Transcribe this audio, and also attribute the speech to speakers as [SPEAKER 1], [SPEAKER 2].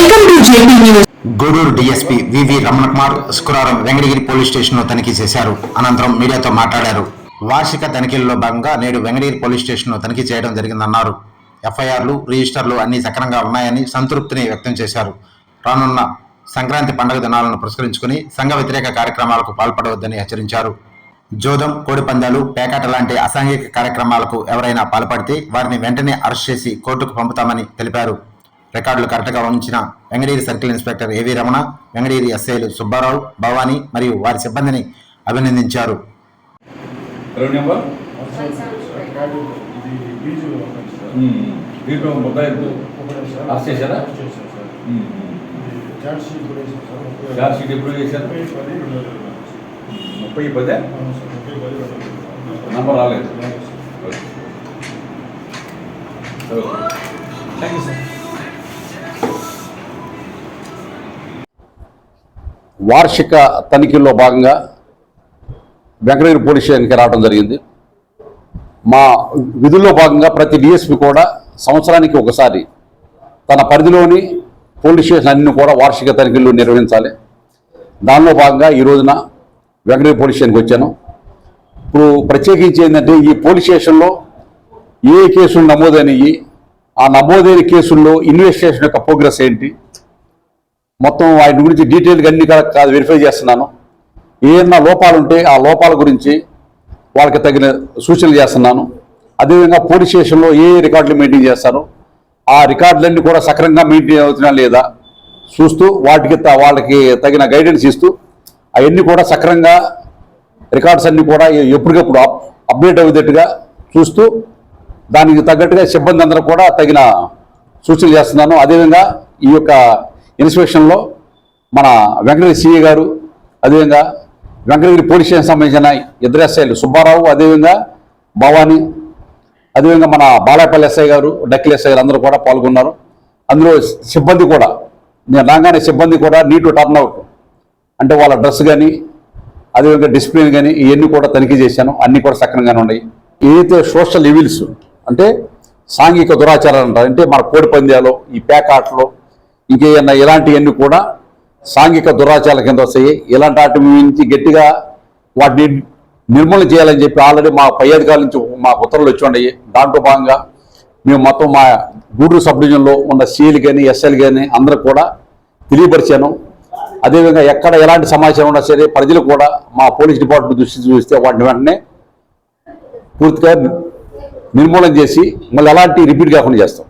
[SPEAKER 1] Welcome to JP news
[SPEAKER 2] Gudur DSP వివి రమణకుమార్ శుక్రవారం Venkatagiri police స్టేషన్లో తనిఖీ చేశారు. అనంతరం మీడియాతో మాట్లాడారు. వార్షిక తనిఖీల్లో భాగంగా నేడు వెంకటగిరి పోలీస్ స్టేషన్లో తనిఖీ చేయడం జరిగిందన్నారు. ఎఫ్ఐఆర్లు రిజిస్టర్లు అన్ని సక్రమంగా ఉన్నాయని సంతృప్తిని వ్యక్తం చేశారు. రానున్న సంక్రాంతి పండుగ దినాలను పురస్కరించుకుని సంఘ వ్యతిరేక కార్యక్రమాలకు పాల్పడవద్దని హెచ్చరించారు. జోదం కోడిపందాలు పేకాట లాంటి అసాంఘిక కార్యక్రమాలకు ఎవరైనా పాల్పడితే వారిని వెంటనే అరెస్ట్ చేసి కోర్టుకు పంపుతామని తెలిపారు. రికార్డులు కరెక్ట్గా ఉంచిన వెంగడేరి సర్కిల్ ఇన్స్పెక్టర్ ఏవి రమణ వెంగడేరి ఎస్ఐలు సుబ్బారావు భవానీ మరియు వారి సిబ్బందిని అభినందించారు.
[SPEAKER 3] ముప్పై- పది.
[SPEAKER 4] నంబర్ రాలేదు. Thank you sir.
[SPEAKER 5] వార్షిక తనిఖీల్లో భాగంగా వెంకటగిరి పోలీస్ స్టేషన్కి రావడం జరిగింది. మా విధుల్లో భాగంగా ప్రతి డిఎస్పి కూడా సంవత్సరానికి ఒకసారి తన పరిధిలోని పోలీస్ స్టేషన్ అన్ని కూడా వార్షిక తనిఖీలు నిర్వహించాలి. దానిలో భాగంగా ఈ రోజున వెంకటగిరి పోలీస్ స్టేషన్కి వచ్చాను. ఇప్పుడు ప్రత్యేకించి ఏంటంటే ఈ పోలీస్ స్టేషన్లో ఏ కేసులు నమోదైనవి ఆ నమోదైన కేసుల్లో ఇన్వెస్టిగేషన్ యొక్క ప్రోగ్రెస్ ఏంటి మొత్తం వాటి గురించి డీటెయిల్గా అన్ని కూడా కాదు వెరిఫై చేస్తున్నాను. ఏమన్నా లోపాలు ఉంటే ఆ లోపాల గురించి వాళ్ళకి తగిన సూచనలు చేస్తున్నాను. అదేవిధంగా పోలీస్ స్టేషన్లో ఏ రికార్డులు మెయింటైన్ చేస్తారు? ఆ రికార్డులన్నీ కూడా సక్రమంగా మెయింటైన్ అవుతున్నా లేదా? చూస్తూ వాటికి త- వాళ్ళకి తగిన గైడెన్స్ ఇస్తూ అవన్నీ కూడా సక్రమంగా రికార్డ్స్ అన్నీ కూడా ఎప్పటికప్పుడు అప్డేట్ అయ్యేటట్టుగా చూస్తూ దానికి తగ్గట్టుగా సిబ్బంది అందరూ కూడా తగిన సూచనలు చేస్తున్నాను. అదేవిధంగా ఈ యొక్క ఇన్స్పెక్షన్లో మన వెంకటగిరి సిఏ గారు అదేవిధంగా వెంకటగిరి పోలీస్ స్టేషన్ సంబంధించిన ఇద్దరు ఎస్ఐలు సుబ్బారావు అదేవిధంగా భవాని అదేవిధంగా మన బాలాపల్లి ఎస్ఐ గారు డక్కిల్ ఎస్ఐ గారు అందరూ కూడా పాల్గొన్నారు. అందులో సిబ్బంది కూడా నేను రాగానే సిబ్బంది కూడా నీట్ టర్న్ అవుట్. అంటే వాళ్ళ డ్రెస్ కానీ అదేవిధంగా డిసిప్లిన్ కానీ ఇవన్నీ కూడా తనిఖీ చేశాను. అన్నీ కూడా సక్రమంగానే ఉన్నాయి. ఏదైతే సోషల్ ఇవిల్స్ అంటే సాంఘిక దురాచారాలు అంటారు అంటే మన కోడి పందాలు ఈ పేకాటలు ఇంకేమన్నా ఇలాంటివన్నీ కూడా సాంఘిక దురాచారాల కింద వస్తాయి. ఇలాంటి వాటి నుంచి గట్టిగా వాటిని నిర్మూలన చేయాలని చెప్పి ఆల్రెడీ మా పై అధికారుల నుంచి మా ఉత్తర్వులు వచ్చి ఉన్నాయి. దాంట్లో భాగంగా మేము మొత్తం మా గూడూరు సబ్ డివిజన్లో ఉన్న సీఎలు కానీ ఎస్ఎల్ కానీ అందరూ కూడా తెలియపరిచాను. అదేవిధంగా ఎక్కడ ఎలాంటి సమాచారం ఉన్నా సరే ప్రజలు కూడా మా పోలీస్ డిపార్ట్మెంట్ దృష్టి చూస్తే వాటిని వెంటనే పూర్తిగా నిర్మూలన చేసి మళ్ళీ ఎలాంటి రిపీట్ కాకుండా చేస్తాం.